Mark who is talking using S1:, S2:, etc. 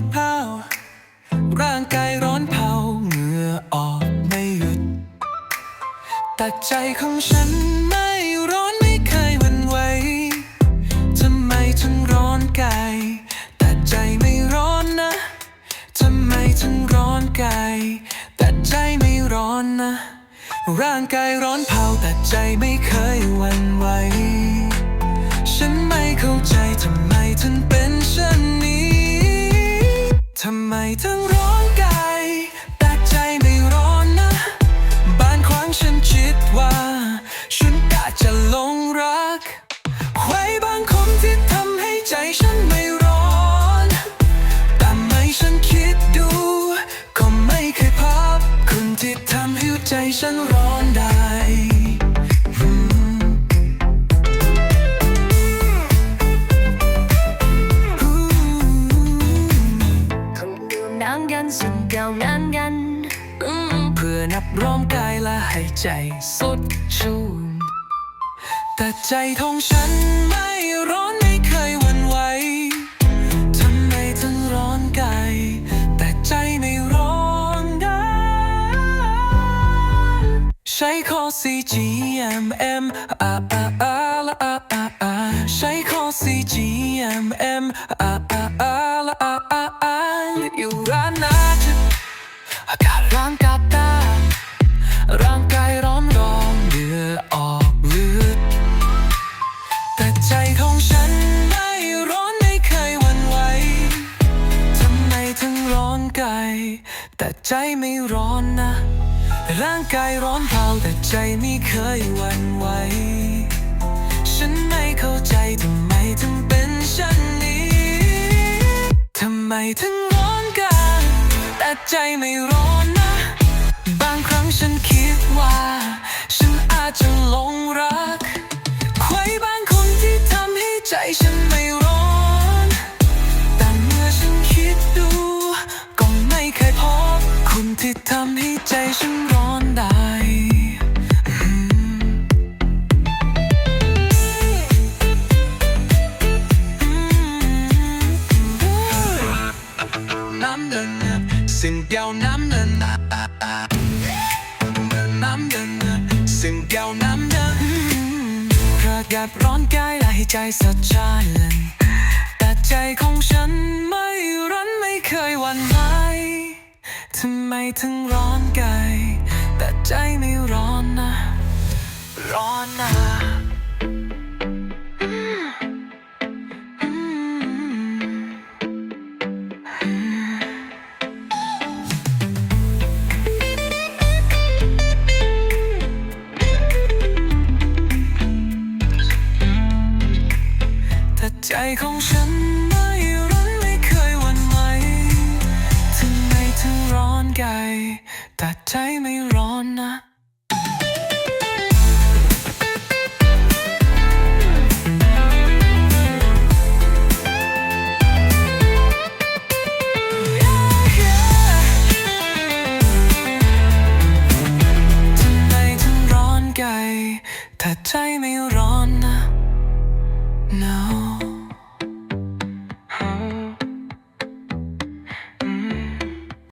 S1: ดเผาร่างกายร้อนเผาเหงื่อออกไม่หยุด แต่ใจของฉันไม่ร้อนไม่เคยหวันไหวทำไมถึงร้อนกายแต่ใจไม่ร้อนนะทำไมถึงร้อนกายแต่ใจไม่ร้อนนะ ร่างกายร้อนเผาแต่ใจไม่เคยหวั่นไหวฉันไม่เข้าใจทำไมถึงเป็น ทำไมถึงร้อนกายแต่ใจไม่ร้อนนะ บางครั้งฉันคิดว่า ฉันกะจะลงรักใครบางคนที่ทำให้ใจฉันไม่ร้อน แต่ไม่ฉันคิดดู ก็ไม่เคยพบคนที่ทำให้ใจฉันร้อนได้ อ
S2: นั
S1: บร้อมกายและให้ใจสดชื่นแต่ใจของฉันไม่ร้อนไม่เคยหวั่นไหวทำไมถึงร้อนกายแต่ใจไม่ร้อนได้ ใช้ข้อ C G M M A A A ละ A A A ใช้ข้อ C G M M A A A ละ A A A อยู่ร้านนาจ กาย แต่ใจไม่ร้อนนะ ร่างกายร้อนเผาแต่ใจไม่เคยหวั่นไหว ฉันไม่เข้าใจทำไมถึงเป็นเช่นนี้ทำไมถึงร้อนกายแต่ใจไม่ร้อนนะ บางครั้งฉันคิดว่า ฉันอาจจะหลงรักใครบางคนที่ทำให้ใจฉัน เดินสิ่งเดียวน้ำเดินน้ำเดินสิ่งเดียวน้ำเดินประกาศร้อนกายและให้ใจสดชื่นแต่ใจของฉันไม่ร้อนไม่เคยวันไหวทำไมถึงร้อนกายแต่ใจไม่ร้อนนะ ร้อนนะ ของฉันไม่ร้อนไม่เคยวันไหวทำไมถึงร้อนกายแต่ใจไม่ร้อนนะทำไมถึงร้อนกายแต่ใจไม่ร้